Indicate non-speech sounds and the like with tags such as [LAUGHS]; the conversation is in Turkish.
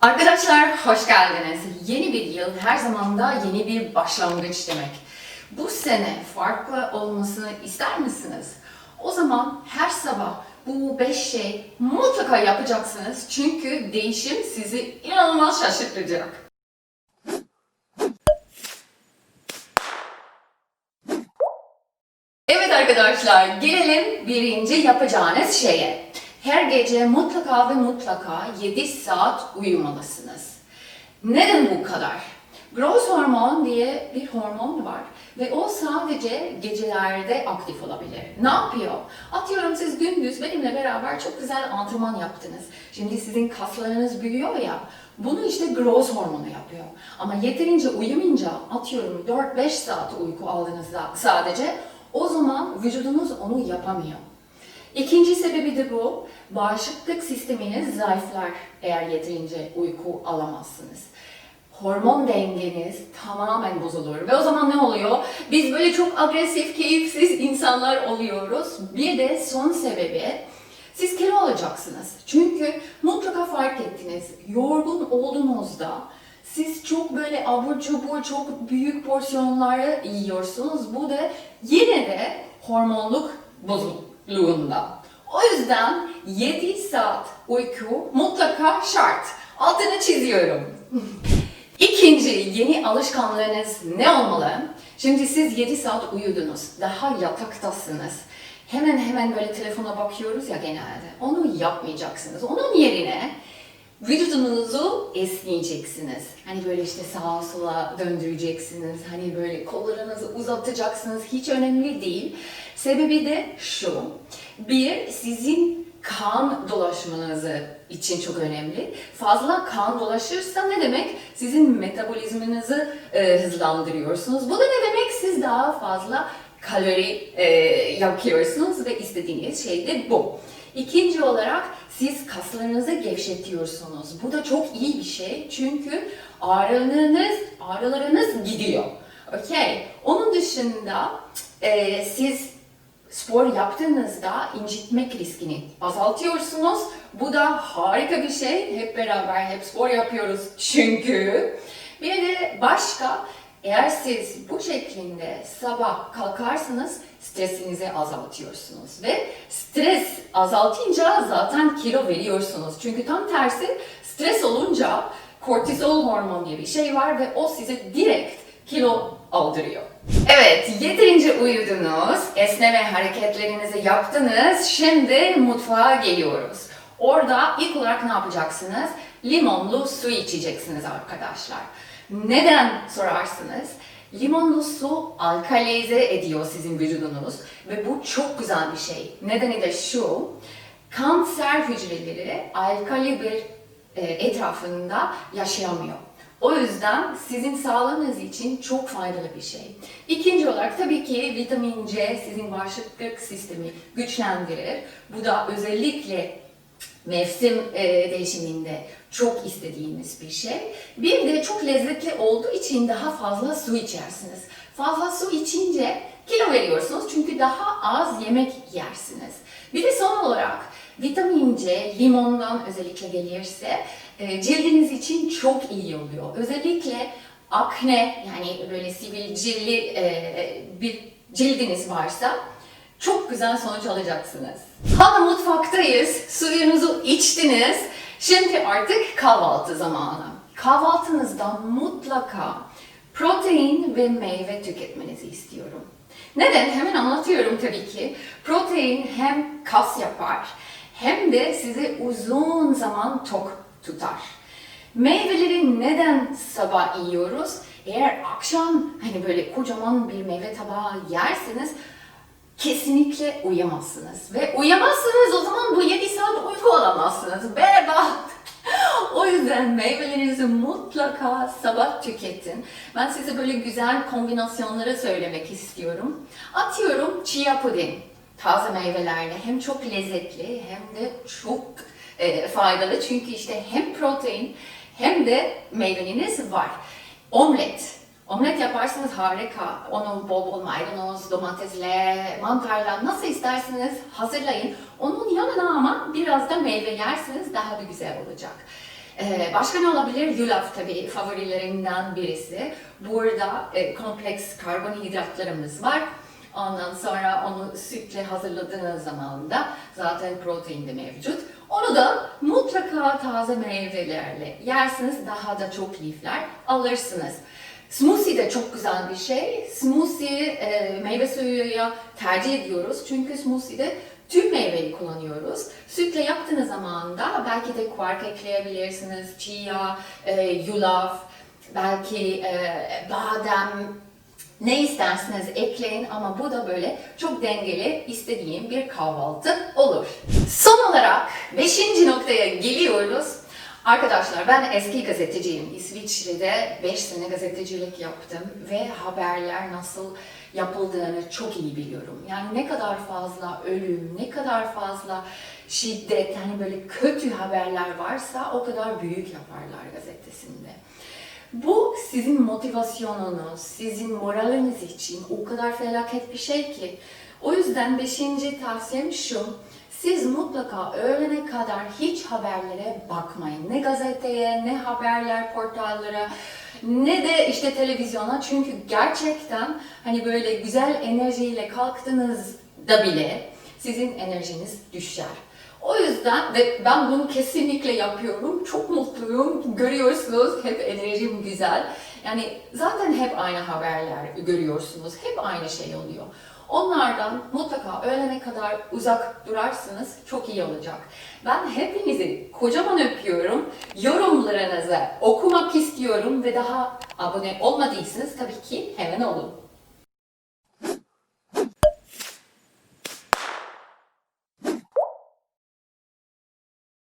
Arkadaşlar hoş geldiniz. Yeni bir yıl her zaman da yeni bir başlangıç demek. Bu sene farklı olmasını ister misiniz? O zaman her sabah bu beş şey mutlaka yapacaksınız. Çünkü değişim sizi inanılmaz şaşırtacak. Evet arkadaşlar, gelelim birinci yapacağınız şeye. Her gece mutlaka ve mutlaka 7 saat uyumalısınız. Neden bu kadar? Growth hormon diye bir hormon var ve o sadece gecelerde aktif olabilir. Ne yapıyor? Atıyorum siz gündüz benimle beraber çok güzel antrenman yaptınız. Şimdi sizin kaslarınız büyüyor ya, bunu işte growth hormonu yapıyor. Ama yeterince uyumayınca atıyorum 4-5 saat uyku aldığınızda sadece o zaman vücudunuz onu yapamıyor. İkinci sebebi de bu. Bağışıklık sisteminiz zayıflar eğer yeterince uyku alamazsınız. Hormon dengeniz tamamen bozulur ve o zaman ne oluyor? Biz böyle çok agresif, keyifsiz insanlar oluyoruz. Bir de son sebebi siz kilo alacaksınız. Çünkü mutlaka fark ettiniz. Yorgun olduğunuzda siz çok böyle abur cubur, çok büyük porsiyonları yiyorsunuz. Bu da yine de hormonluk bozukluğunda. O yüzden 7 saat uyku mutlaka şart. Altını çiziyorum. İkinci yeni alışkanlığınız ne olmalı? Şimdi siz 7 saat uyudunuz, daha yataktasınız. Hemen hemen böyle telefona bakıyoruz ya genelde. Onu yapmayacaksınız. Onun yerine vücudunuzu esneyeceksiniz. Hani böyle işte sağa sola döndüreceksiniz. Hani böyle kollarınızı uzatacaksınız. Hiç önemli değil. Sebebi de şu. Bir, sizin kan dolaşmanızı için çok önemli. Fazla kan dolaşırsa ne demek? Sizin metabolizmanızı e, hızlandırıyorsunuz. Bu da ne demek? Siz daha fazla kalori e, yakıyorsunuz ve istediğiniz şey de bu. İkinci olarak siz kaslarınızı gevşetiyorsunuz. Bu da çok iyi bir şey çünkü ağrılarınız, ağrılarınız gidiyor. Okey. Onun dışında e, siz spor yaptığınızda incitmek riskini azaltıyorsunuz. Bu da harika bir şey. Hep beraber hep spor yapıyoruz çünkü. Bir de başka eğer siz bu şeklinde sabah kalkarsanız stresinizi azaltıyorsunuz ve stres azaltınca zaten kilo veriyorsunuz. Çünkü tam tersi stres olunca kortizol hormon diye bir şey var ve o size direkt kilo aldırıyor. Evet, yeterince uyudunuz, esneme hareketlerinizi yaptınız. Şimdi mutfağa geliyoruz. Orada ilk olarak ne yapacaksınız? Limonlu su içeceksiniz arkadaşlar. Neden sorarsınız? Limonlu su alkalize ediyor sizin vücudunuz ve bu çok güzel bir şey. Nedeni de şu, kanser hücreleri alkali bir e, etrafında yaşayamıyor. O yüzden sizin sağlığınız için çok faydalı bir şey. İkinci olarak tabii ki vitamin C sizin bağışıklık sistemi güçlendirir. Bu da özellikle mevsim e, değişiminde çok istediğimiz bir şey. Bir de çok lezzetli olduğu için daha fazla su içersiniz. Fazla su içince kilo veriyorsunuz çünkü daha az yemek yersiniz. Bir de son olarak vitamin C limondan özellikle gelirse e, cildiniz için çok iyi oluyor. Özellikle akne yani böyle sivilcili e, bir cildiniz varsa çok güzel sonuç alacaksınız. Hala mutfaktayız, suyunuzu içtiniz. Şimdi artık kahvaltı zamanı. Kahvaltınızda mutlaka protein ve meyve tüketmenizi istiyorum. Neden? Hemen anlatıyorum tabii ki. Protein hem kas yapar hem de sizi uzun zaman tok tutar. Meyveleri neden sabah yiyoruz? Eğer akşam hani böyle kocaman bir meyve tabağı yerseniz kesinlikle uyuyamazsınız. Ve uyuyamazsınız o zaman bu 7 saat uyku alamazsınız. Berbat. [LAUGHS] o yüzden meyvelerinizi mutlaka sabah tüketin. Ben size böyle güzel kombinasyonları söylemek istiyorum. Atıyorum chia puding. Taze meyvelerle hem çok lezzetli hem de çok e, faydalı. Çünkü işte hem protein hem de meyveleriniz var. Omlet. Omlet yaparsanız harika. Onu bol bol maydanoz, domatesle, mantarla nasıl isterseniz hazırlayın. Onun yanına ama biraz da meyve yerseniz daha da güzel olacak. Ee, başka ne olabilir? Yulaf tabii favorilerimden birisi. Burada e, kompleks karbonhidratlarımız var. Ondan sonra onu sütle hazırladığınız zaman da zaten protein de mevcut. Onu da mutlaka taze meyvelerle yersiniz. Daha da çok lifler alırsınız. Smoothie de çok güzel bir şey. Smoothie e, meyve suyuyla tercih ediyoruz. Çünkü smoothie'de tüm meyveyi kullanıyoruz. Sütle yaptığınız zaman da belki de quark ekleyebilirsiniz. Chia, e, yulaf, belki e, badem, ne isterseniz ekleyin ama bu da böyle çok dengeli istediğim bir kahvaltı olur. Son olarak 5. noktaya geliyoruz. Arkadaşlar ben eski gazeteciyim. İsviçre'de 5 sene gazetecilik yaptım ve haberler nasıl yapıldığını çok iyi biliyorum. Yani ne kadar fazla ölüm, ne kadar fazla şiddet, hani böyle kötü haberler varsa o kadar büyük yaparlar gazetesinde. Bu sizin motivasyonunuz, sizin moraliniz için o kadar felaket bir şey ki. O yüzden beşinci tavsiyem şu. Siz mutlaka öğlene kadar hiç haberlere bakmayın. Ne gazeteye, ne haberler portallara, ne de işte televizyona. Çünkü gerçekten hani böyle güzel enerjiyle kalktığınızda bile sizin enerjiniz düşer. O yüzden ve ben bunu kesinlikle yapıyorum. Çok mutluyum. Görüyorsunuz hep enerjim güzel. Yani zaten hep aynı haberler görüyorsunuz. Hep aynı şey oluyor. Onlardan mutlaka öğlene kadar uzak durarsınız çok iyi olacak. Ben hepinizi kocaman öpüyorum. Yorumlarınızı okumak istiyorum ve daha abone olmadıysanız tabii ki hemen olun.